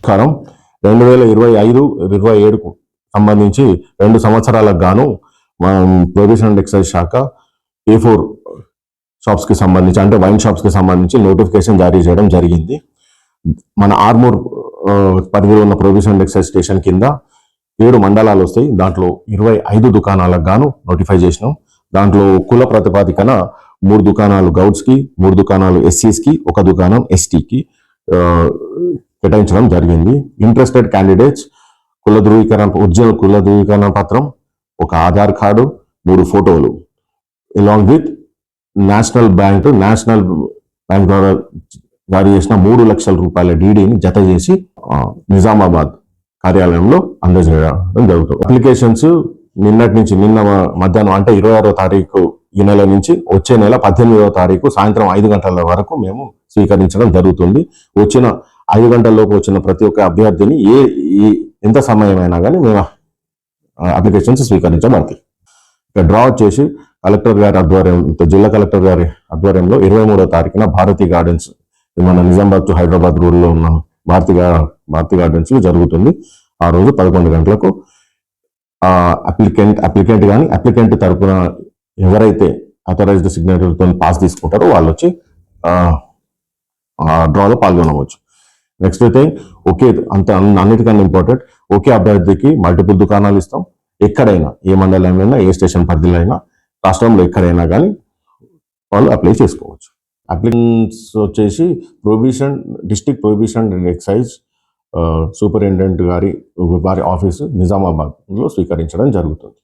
ప్రకారం రెండు వేల ఇరవై ఐదు ఇరవై ఏడుకు సంబంధించి రెండు సంవత్సరాలకు గాను మనం ప్రొవిషన్ అండ్ ఎక్సైజ్ శాఖ ఏ ఫోర్ షాప్స్కి సంబంధించి అంటే వైన్ షాప్స్కి సంబంధించి నోటిఫికేషన్ జారీ చేయడం జరిగింది. మన ఆర్మూర్ పరిధిలో ఉన్న ప్రొవిషన్ అండ్ ఎక్సైజ్ స్టేషన్ కింద ఏడు మండలాలు వస్తాయి. దాంట్లో ఇరవై ఐదు దుకాణాలకు గాను నోటిఫై చేసినాం. దాంట్లో కుల ప్రతిపాదికన మూడు దుకాణాలు గౌడ్స్కి మూడు దుకాణాలు ఎస్సీస్కి ఒక దుకాణం ఎస్టీకి. కేటాయించడం జరిగింది. ఇంట్రెస్టెడ్ క్యాండిడేట్స్ కుల ధృవీకరణ ఒరిజినల్ కుల ధృవీకరణ పత్రం ఒక ఆధార్ కార్డు మూడు ఫోటోలు. Along with national bank national bank ద్వారా జారీ చేసిన మూడు లక్షల రూపాయల డీడీని జత చేసి నిజామాబాద్ కార్యాలయంలో అందజేయడం జరుగుతుంది. అప్లికేషన్స్ నిన్నటి నుంచి నిన్న మధ్యాహ్నం అంటే ఇరవై ఆరో తారీఖు ఈ నెల నుంచి వచ్చే నెల పద్దెనిమిదవ తారీఖు సాయంత్రం ఐదు గంటల వరకు మేము స్వీకరించడం జరుగుతుంది. వచ్చిన ఐదు గంటల లోపు వచ్చిన ప్రతి ఒక్క అభ్యర్థిని ఏ ఎంత సమయమైనా కానీ మేము అప్లికేషన్స్ స్వీకరించబడతాయి. ఇక డ్రా వచ్చేసి కలెక్టర్ గారి ఆధ్వర్యంతో జిల్లా కలెక్టర్ గారి ఆధ్వర్యంలో ఇరవై మూడో తారీఖున భారతీ గార్డెన్స్ మన నిజామాబాద్ టు హైదరాబాద్ రోడ్లో ఉన్న భారతి గా- భారతి గార్డెన్స్ జరుగుతుంది. ఆ రోజు పదకొండు గంటలకు అప్లికెంట్ అప్లికెంట్ కానీ అప్లికెంట్ తరపున ఎవరైతే అథరైజ్డ్ సిగ్నేటర్తో పాస్ తీసుకుంటారో వాళ్ళు వచ్చి డ్రాలో పాల్గొనవచ్చు. నెక్స్ట్ అయితే ఒకే అంత అన్నిటికన్నా ఇంపార్టెంట్ ఒకే అభ్యర్థికి మల్టిపుల్ దుకాణాలు ఇస్తాం. ఎక్కడైనా ఏ మండలంలో ఏ స్టేషన్ పరిధిలో అయినా రాష్ట్రంలో ఎక్కడైనా కానీ వాళ్ళు అప్లై చేసుకోవచ్చు. అప్లికెంట్స్ వచ్చేసి provision district provision and excise superintendent గారి వారి ఆఫీసు నిజామాబాద్లో స్వీకరించడం జరుగుతుంది.